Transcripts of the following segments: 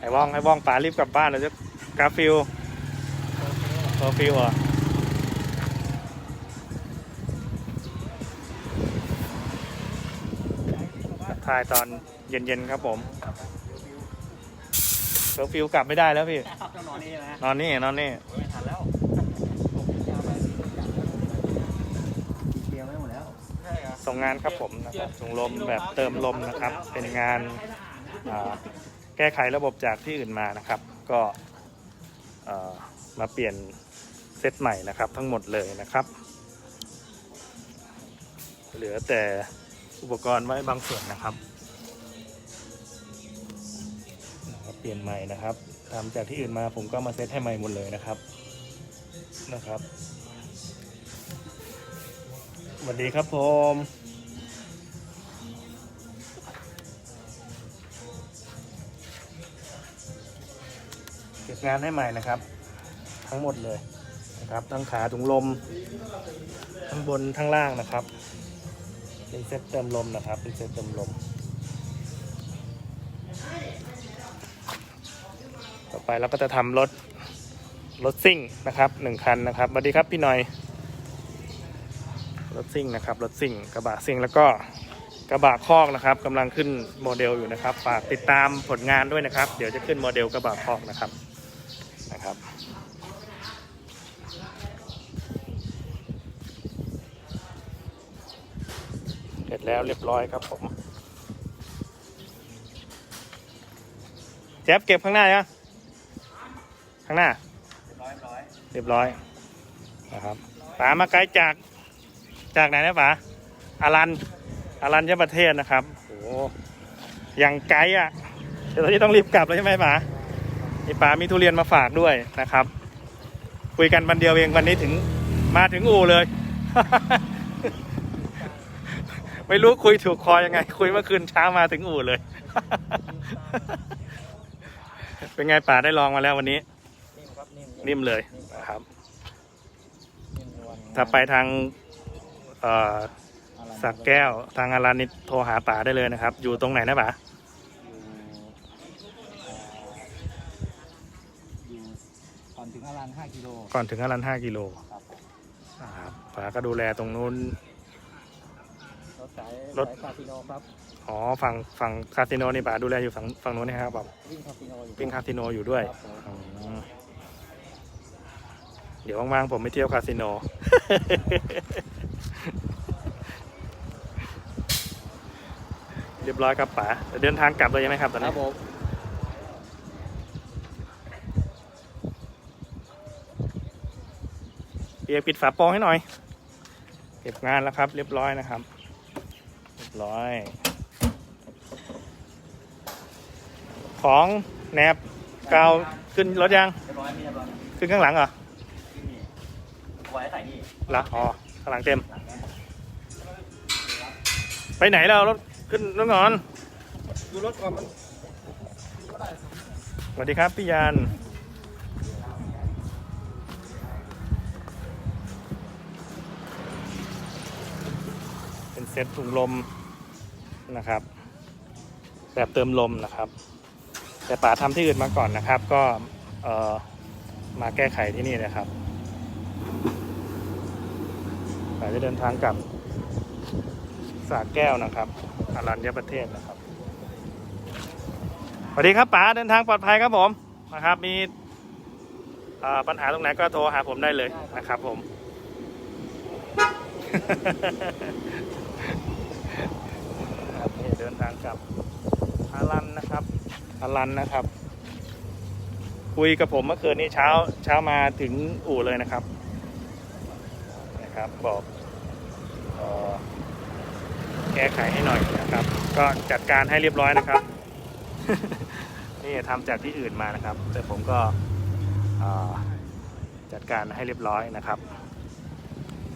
ไอ้ว่องไอ้ว่องป๋ารีบกลับบ้านเลยจะกราฟิลโซฟิลเหรอทักทายตอนเย็นๆครับผมโซฟิลกลับไม่ได้แล้วพี่ครับต้องนอนนี่นะนอนนี่นอนนี่ ส่งงานครับผมนะครับส่งลมแบบเติมลมนะครับ เป็นงานแก้ไขระบบจากที่อื่นมานะครับ ก็มาเปลี่ยนเซตใหม่นะครับ ทั้งหมดเลยนะครับ เหลือแต่อุปกรณ์ไว้บางส่วนนะครับนะครับเปลี่ยนใหม่นะครับทำจากที่อื่นมาผมก็มาเซตให้ใหม่หมดเลยนะครับนะครับ สวัสดีครับผมเก็บงานให้ใหม่นะครับ ทั้งหมดเลยนะครับทั้งขาถุงลมทั้งบนทั้งล่างนะครับ เป็นเซตเติมลมนะครับ เป็นเซตเติมลม ต่อไปเราก็จะทำรถรถซิ่งนะครับหนึ่งคันนะครับสวัสดีครับพี่หน่อย ถซิ่งนะครับรถซิ่งกระบะซิ่งแล้วก็กระบะคอกนะครับกำลังขึ้นโมเดลอยู่นะครับฝากติดตามผลงานด้วยนะครับ เดี๋ยวจะขึ้นโมเดลกระบะคอกนะครับนะครับเสร็จแล้วเรียบร้อยครับผมแจ๊บเก็บข้างหน้ายังข้างหน้าร้อยร้อยเรียบร้อยนะครับป๋ามาไกลจาก จากไหนนะป๋าอารันอารัญญประเทศนะครับโอ้ยังไกลอะเดี๋ยวตอนนี้ต้องรีบกลับแล้วใช่ไหมป๋านี่ป๋ามีทุเรียนมาฝากด้วยนะครับ คุยกันวันเดียวเองวันนี้ถึงมาถึงอู่เลย ไม่รู้คุยถูกคอยังไง คุยเมื่อคืนเช้ามาถึงอู่เลย เป็นไงป๋าได้ลองมาแล้ววันนี้ นิ่มครับนิ่มนิ่มเลยนะครับนิ่มนวลถ้าไปทาง สักแก้วทางอารานิโทรหาป๋าได้เลยนะครับ อยู่ตรงไหนนะป๋าอยู่อยู่ก่อนถึงอารัน5กิโลก่อนถึงอารันห้ากิโลครับนะครับป๋าก็ดูแลตรงนู้นรถสายรถสายคาสิโนครับอ๋อฝั่งฝั่งคาสิโนนี่ป๋าดูแลอยู่ฝั่งฝั่งนู้นนะครับผมวิ่งคาสิโนอยู่ปิ้งคาสิโนอยู่ด้วยครับผมอืมเดี๋ยวว่างๆผมไปเที่ยวคาสิโน เรียบร้อยครับป๋าเดินทางกลับเลยใช่ไหมครับตอนครันี้บผมเปียกปิดฝาโปรงให้หน่อย เก็บงานแล้วครับ เรียบร้อยนะครับ เรียบร้อย ของแหนบกาวขึ้นรถยัง เรียบร้อยมีเรียบร้อยขึ้นข้างหลังเหรอนี่ไว้ใส่นี่ละอ๋อข้างหลังเต็ม หลังนี้ไปไหนแล้วรถ ขึ้นรถก่อน ดูรถก่อนมันสวัสดีครับพี่ยานเป็นเซ็ตถุงลมนะครับ แบบเติมลมนะครับ แต่ป๋าทำที่อื่นมาก่อนนะครับ ก็เอ่อมาแก้ไขที่นี่นะครับป๋าจะเดินทางกลับสระแก้วนะครับ อรัญญประเทศนะครับสวัสดีครับป๋าเดินทางปลอดภัยครับผมนะครับ มีปัญหาตรงไหนก็โทรหาผมได้เลยนะครับผม เดินทางกับอารันนะครับอารันนะครับ คุยกับผมเมื่อคืนนี้เช้าเช้ามาถึงอู่เลยนะครับนะครับ บอก แก้ไขให้หน่อยนะครับ ก็จัดการให้เรียบร้อยนะครับ นี่ทำจากที่อื่นมานะครับ แต่ผมก็จัดการให้เรียบร้อยนะครับ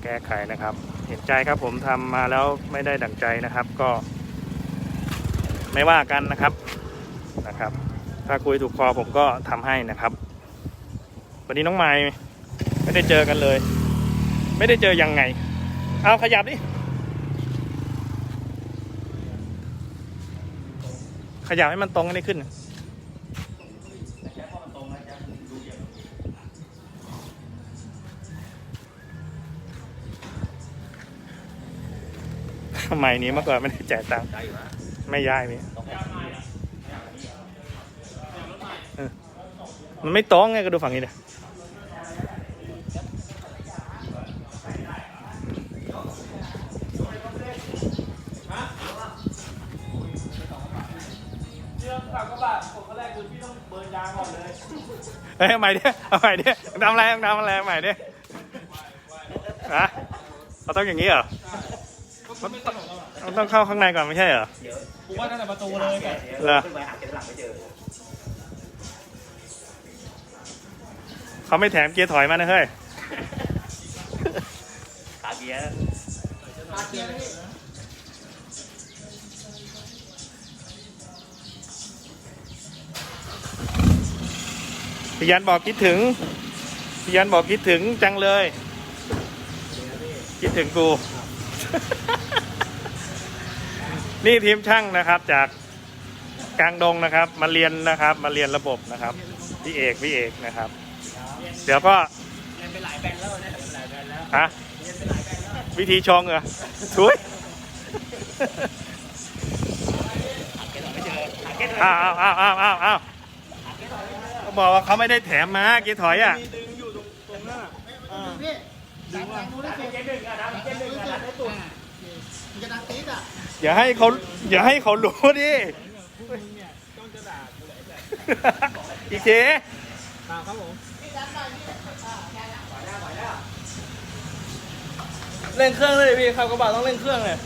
แก้ไขนะครับ เห็นใจครับผมทำมาแล้วไม่ได้ดั่งใจนะครับก็ ไม่ว่ากันนะครับนะครับ ถ้าคุยถูกคอผมก็ทำให้นะครับ วันนี้น้องไม้ไม่ได้เจอกันเลย ไม่ได้เจอยังไง เอาขยับดิ ขยับให้มันตรงกันได้ขึ้น ทำไมนี้เมื่อก่อนไม่ได้จ่ายตังค์ไม่ย้ายพี่มันไม่ตรงไงก็ดูฝั่งนี้เลย เฮ้ยเอาใหม่ดิเอาใหม่ดิทำอะไรทำอะไรเอาใหม่ดิฮะเราต้องอย่างนี้เหรอมันไม่ตลกแล้วอะมันต้องเข้าข้างในก่อนไม่ใช่เหรอเดี๋ยวผมว่าตั้งแต่ประตูเลยแกเดี๋ยวเหรอ ขึ้นไปหาเก็บหลังไม่เจอเขาไม่แถมเกียร์ถอยมานะเฮ้ย พี่ยันบอกคิดถึงพี่ยันบอกคิดถึงจังเลย คิดถึงกู นี่ทีมช่างนะครับ จากกลางดงนะครับ มาเรียนนะครับ มาเรียนระบบนะครับพี่เอกพี่เอกนะครับ เดี๋ยวก็เรียนไปหลายแบนแล้วเนี่ยเรียนไปหลายแบนแล้วฮะเรียนไปหลายแบนแล้ววิธีชงเหรอช่วยหาเก็บหลังไม่เจอหาเก็บหลังอ้าวอ้าวอ้าวอ้าวอ้าวเขา บอกว่าเขาไม่ได้แถมมาเกียร์ถอยอะมีดึงอยู่ตรงตรงหน้าอ่าพี่ดึงว่าดูได้หาเก็บหนึ่งอะนะเก็บหนึ่งอะนะได้ตุ่นมันจะดังตีดอะอย่าให้เขาอย่าให้เขารู้ดิพวกมึงเนี่ยต้องจะด่ากูแหละแต่อีเจตามครับผมเร่งเครื่องเลยพี่ขับกระบะต้องเร่งเครื่องเลย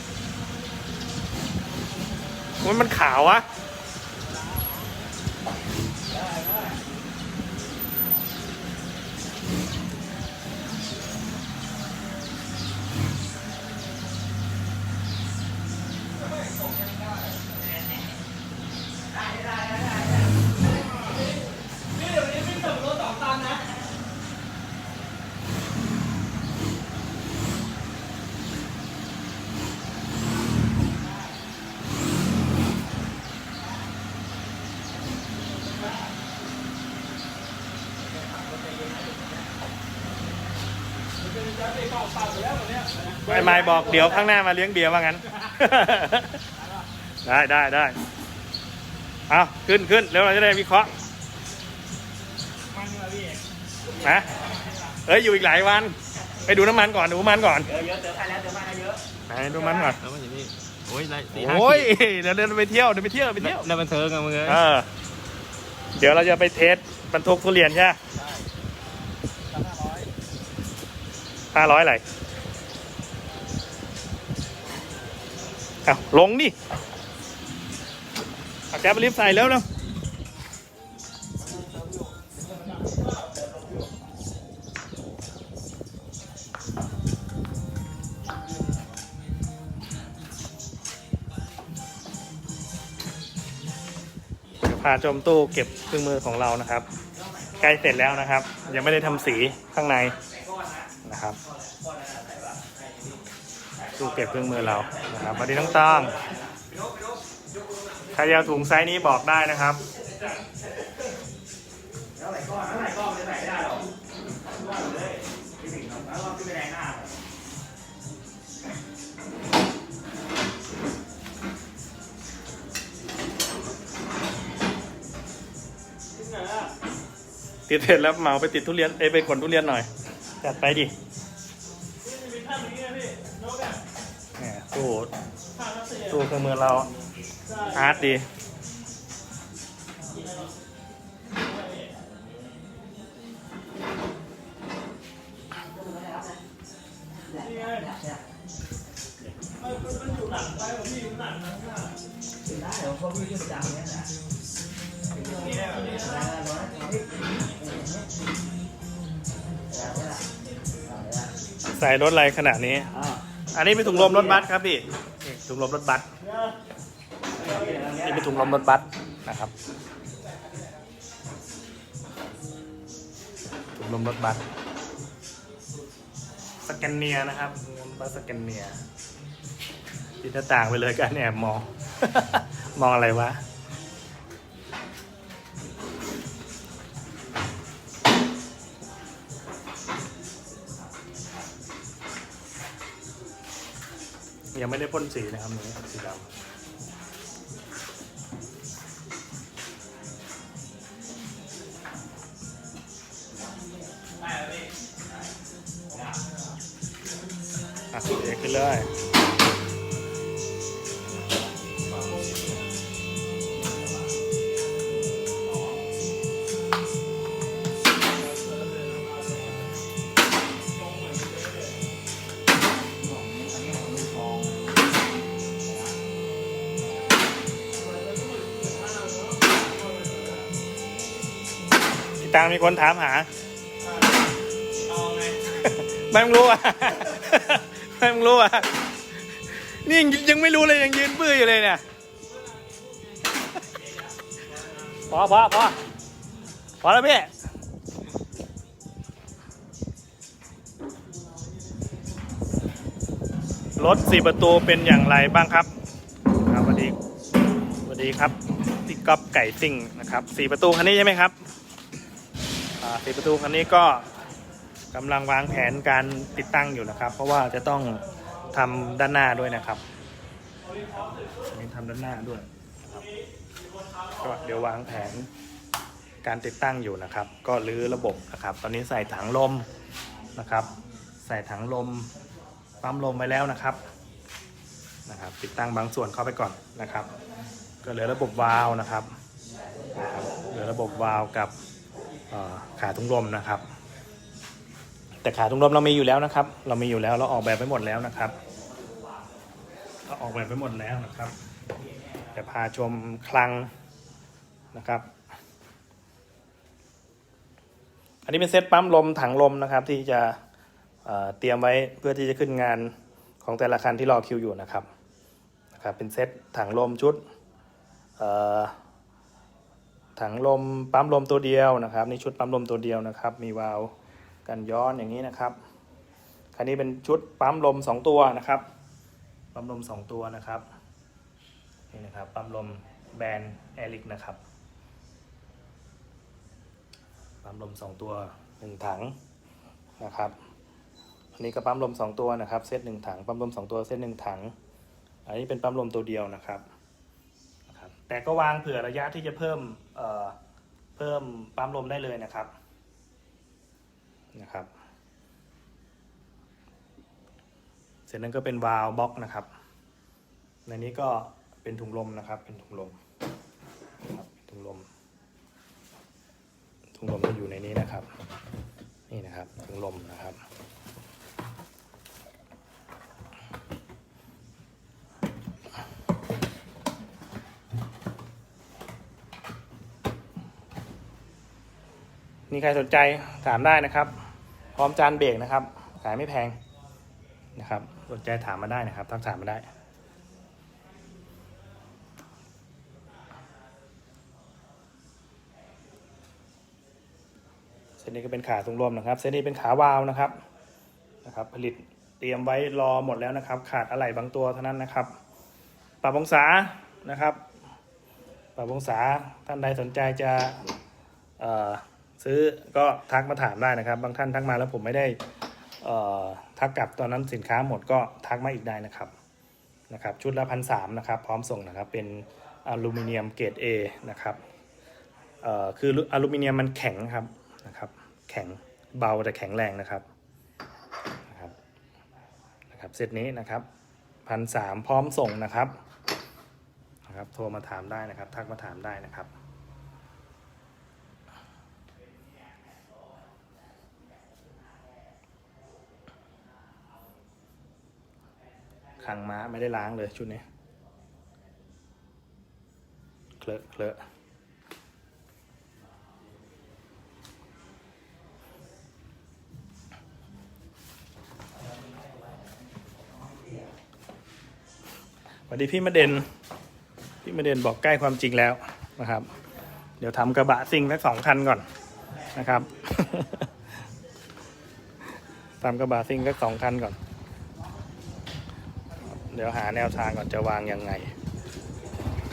มันมันขาววะ พี่เดี๋ยวนี้พี่ส่งรถสองตันนะ ไอ้ไม้บอกเดี๋ยวข้างหน้ามาเลี้ยงเบียร์ว่างั้น ได้ได้ได้เอาขึ้นขึ้นแล้วเราจะได้วิเคราะห์มันมาพี่นะเฮ้ยอยู่อีกหลายวัน ไปดูน้ำมันก่อนดูน้ำมันก่อนเยอะเยอะเจอใครแล้วเจอมาเยอะไหนดูน้ำมันก่อนแล้วมันอย่างนี้โอ้ยไรสี่ห้าโอ้ยเดี๋ยวเดินไปเที่ยวเดินไปเที่ยวไปเที่ยวแล้วบันเทิงอะมึงเอ้ยเออเดี๋ยวเราจะไปเทสบรรทุกทุเรียนใช่ไหมห้าร้อยอะไร อาลงดิเอาแก๊ปไปรีบใส่แล้วแล้วพาชมตู้เก็บเครื่องมือของเรานะครับ ใกล้เสร็จแล้วนะครับ ยังไม่ได้ทำสีข้างในนะครับ ตู้เก็บเครื่องมือเรานะครับวันนี้น้องต้องใครจะเอาถุงไซส์นี้บอกได้นะครับแล้วไหลก้อนแล้วไหลก้อนจะใส่ไม่ได้หรอกก้อนเลยไม่ถึงหรอกแล้วก็ขึ้นไปแรงหน้าติดเสร็จแล้วเหมาไปติดทุเรียนเอยไปขนทุเรียนหน่อย จัดไปดิ สู้เครื่องมือเราอาร์ตดีนี่ไงมันมันอยู่หลังไปของพี่อยู่หลังนะข้างหน้าได้เดี๋ยวเขาพี่ยืนจังเนี้ยนะนี่แหละนี่แหละใส่รถอะไรขนาดนี้ อันนี้เป็นถุงลมรถบัสครับพี่นี่ถุงลมรถบัสนี่เป็นถุงลมรถบัสนะครับถุงลมรถบัสสแกนเนียนะครับถุงลมบัสสแกนเนียปิดหน้าต่างไปเลยกันแอบมอง มองอะไรวะ ยังไม่ได้พ่นสีนะครับนี้สีดำได้แล้วพี่อะสีขึ้นเลย พี่ตังมีคนถามหาเอาไงไม่มึงรู้อะไม่มึงรู้อะนี่ยังยังไม่รู้เลยยังยืนปื้ออยู่เลยเนี่ยพอพอพอพอแล้วพี่รถสี่ประตูเป็นอย่างไรบ้างครับครับสวัสดีสวัสดีครับพี่ก๊อฟไก่ซิ่งนะครับสี่ประตูคันนี้ใช่ไหมครับอ่า สี่ประตูคันนี้ก็กำลังวางแผนการติดตั้งอยู่นะครับ เพราะว่าจะต้องทำด้านหน้าด้วยนะครับอันนี้ทำด้านหน้าด้วยก็เดี๋ยววางแผนการติดตั้งอยู่นะครับ ก็รื้อระบบนะครับ ตอนนี้ใส่ถังลมนะครับ ใส่ถังลมปั๊มลมไปแล้วนะครับนะครับ ติดตั้งบางส่วนเข้าไปก่อนนะครับ ก็เหลือระบบวาล์วนะครับเหลือระบบวาล์วกับ ขาถุงลมนะครับ แต่ขาถุงลมเรามีอยู่แล้วนะครับ เรามีอยู่แล้วเราออกแบบไปหมดแล้วนะครับเราออกแบบไปหมดแล้วนะครับจะพาชมคลังนะครับ อันนี้เป็นเซตปั๊มลมถังลมนะครับ ที่จะเเตรียมไว้เพื่อที่จะขึ้นงานของแต่ละคันที่รอคิวอยู่นะครับนะครับ เป็นเซตถังลมชุดเอ่อ ถังลมปั๊มลมตัวเดียวนะครับนี่ชุดปั๊มลมตัวเดียวนะครับ มีวาล์วกันย้อนอย่างนี้นะครับคันนี้เป็นชุดปั๊มลม 2 ตัวนะครับ ปั๊มลม 2 ตัวนะครับนี่นะครับปั๊มลมแบรนด์แอริกนะครับปั๊มลม 2 ตัว 1 ถังนะครับอันนี้ก็ปั๊มลม 2 ตัวนะครับเซตหนึ่งถังปั๊มลม 2 ตัวเซตหนึ่งถัง อันนี้เป็นปั๊มลมตัวเดียวนะครับ แต่ก็วางเผื่อระยะที่จะเพิ่มเเพิ่มปั๊มลมได้เลยนะครับนะครับ เสร็จนั้นก็เป็นวาล์วบล็อกนะครับ ในนี้ก็เป็นถุงลมนะครับ เป็นถุงลมครับถุงลมถุงลมก็อยู่ในนี้นะครับ นี่นะครับถุงลมนะครับ นี่ใครสนใจถามได้นะครับ พร้อมจานเบรกนะครับ ขายไม่แพงนะครับ สนใจถามมาได้นะครับ ทักถามมาได้เส้นนี้ก็เป็นขาทรงรวมนะครับ เส้นนี้เป็นขาวาวนะครับนะครับ ผลิตเตรียมไว้รอหมดแล้วนะครับ ขาดอะไหล่บางตัวเท่านั้นนะครับ ปรับองศานะครับ ปรับองศาท่านใดสนใจจะเอ่อ ซื้อก็ทักมาถามได้นะครับ บางท่านทักมาแล้วผมไม่ได้ทักกลับตอนนั้นสินค้าหมดก็ทักมาอีกได้นะครับนะครับ ชุดละพันสามนะครับ พร้อมส่งนะครับ เป็นอลูมิเนียมเกรด A นะครับคืออลูมิเนียมมันแข็งครับนะครับ แข็งเบาแต่แข็งแรงนะครับนะครับนะครับเซตนี้นะครับพันสามพร้อมส่งนะครับนะครับ โทรมาถามได้นะครับ ทักมาถามได้นะครับ ขังม้าไม่ได้ล้างเลยชุดนี้เคลอะเคลอะสวัสดีพี่มาเด่นพี่มาเด่นบอกใกล้ความจริงแล้วนะครับ เดี๋ยวทำกระบะซิ่งสักสองคันก่อนนะครับทำกระบะซิ่งสักสองคันก่อน ดี๋ยวหาแนวทางก่อนจะวางยังไง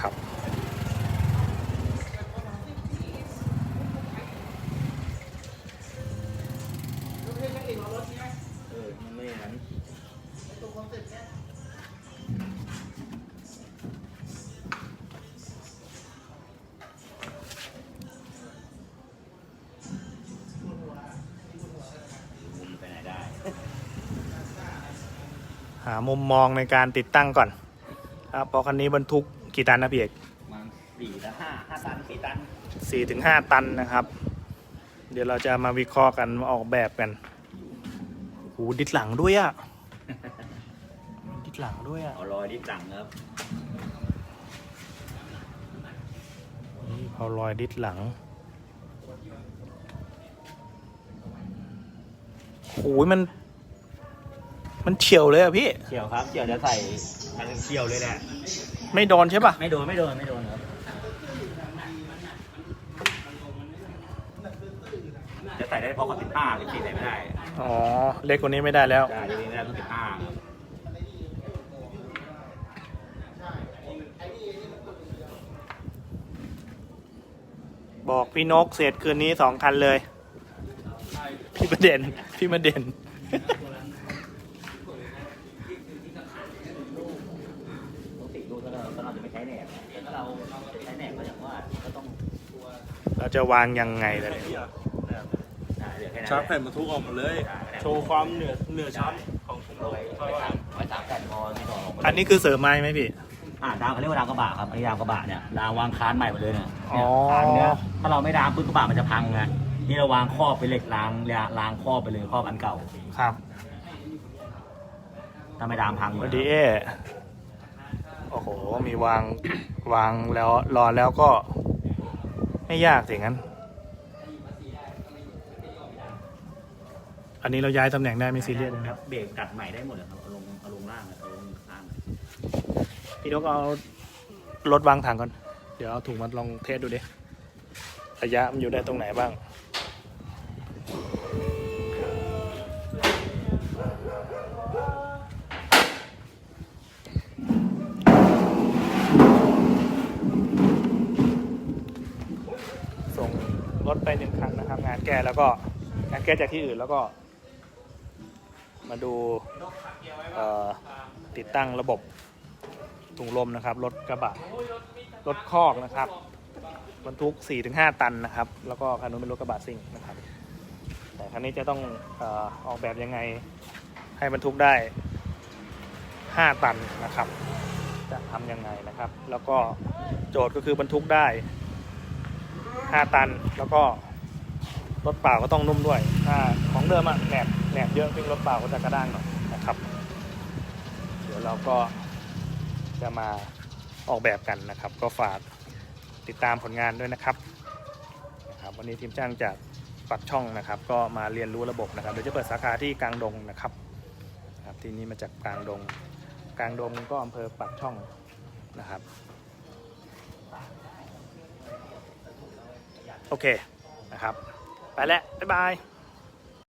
ครับ เออมันไม่อย่างนั้น มุมมองในการติดตั้งก่อน ครับเพราะคันนี้บรรทุกกี่ตันนะพี่เอกมันสี่และห้าห้าตันสี่ตันสี่ถึงห้าตันนะครับ เดี๋ยวเราจะมาวิเคราะห์กันมาออกแบบกันโอ้โหดิดหลังด้วยอะดิดหลังด้วยอะเอารอยดิบหลังครับนี่เขารอยดิดหลังโอ้ยมัน มันเฉียวเลยอะพี่เฉียวครับเฉียวจะใส่มันเฉียวเลยแหละ ไม่โดนใช่ปะไม่โดนไม่โดนไม่โดนครับ จะใส่ได้เพราะเขาติดห้าหรือสี่ใส่ไม่ได้อ๋อ เล็กกว่านี้ไม่ได้แล้ว ได้ทีนี้ได้ต้องติดห้าครับบอกพี่นกเสร็จคืนนี้สองคันเลย พี่ประเด็น พี่มาเด่น ต้องติดดูถ้าเราถ้าเราจะไม่ใช้แหนบแต่ถ้าเราใช้แหนบก็อย่างว่าก็ต้อง เราจะวางยังไงล่ะเนี่ยได้เหลือแค่นั้นชาร์จแผ่นบรรทุกออกหมดเลย โชว์ความเหนือเหนือชั้นของผมไว้ไว้สามไว้สามแผ่นพอไม่ต่อออกมาอันนี้คือเสริมไม้ไหมพี่ อ่าดาวเขาเรียกว่าดาวกระบะครับอันนี้ดาวกระบะเนี่ยดาววางคานใหม่หมดเลยเนี่ยอ๋อ คานเนี่ยถ้าเราไม่ดามปุ๊บกระบะมันจะพังไงนี่เราวางครอบไปเหล็กรางรางครอบไปเลยครอบอันเก่าครับถ้าไม่ดามพังหมพดอดีเอโอ้โห มีวาง วางแล้วรอแล้วก็ ไม่ยากสิงั้น อันนี้เราย้ายตำแหน่งได้ไม่ซีเรียสนะคครัรับบเบรกตัดใหม่ได้หมดเลยครับเอาลงเอาลงล่างเอาลงล่างพี่นกเอารถวางถังก่อน เดี๋ยวเอาถุงมาลองเทสดูดิระยะมันอยู่ได้ตรงไหนบ้างส่ง นึ่งคันนะครับงานแก้แล้วก็งานแก้จากที่อื่นแล้วก็ มาดูติดตั้งระบบถุงลมนะครับรถกระบะรถคอกนะครับบรรทุก 4-5 ตันนะครับ แล้วก็คันนู้นเป็นรถกระบะซิ่งนะครับ แต่คันนี้จะต้องออออกแบบยังไงให้บรรทุกได้ 5 ตันนะครับ จะทำยังไงนะครับ แล้วก็โจทย์ก็คือบรรทุกได้ 5 ตันแล้วก็ รถเปล่าก็ต้องนุ่มด้วยถ้าของเดิมอะแหนบแหนบเยอะซึ่งรถเปล่าก็จะกระด้างหน่อยนะครับ เดี๋ยวเราก็จะมาออกแบบกันนะครับ ก็ฝากติดตามผลงานด้วยนะครับนะครับ วันนี้ทีมจ้างจากปักช่องนะครับ ก็มาเรียนรู้ระบบนะครับเดี๋ยวจะเปิดสาขาที่กลางดงนะครับครับที่นี้มาจากกลางดง กลางดงก็อำเภอปักช่องนะครับโอเคนะครับ ไปแล้ว บ๊ายบาย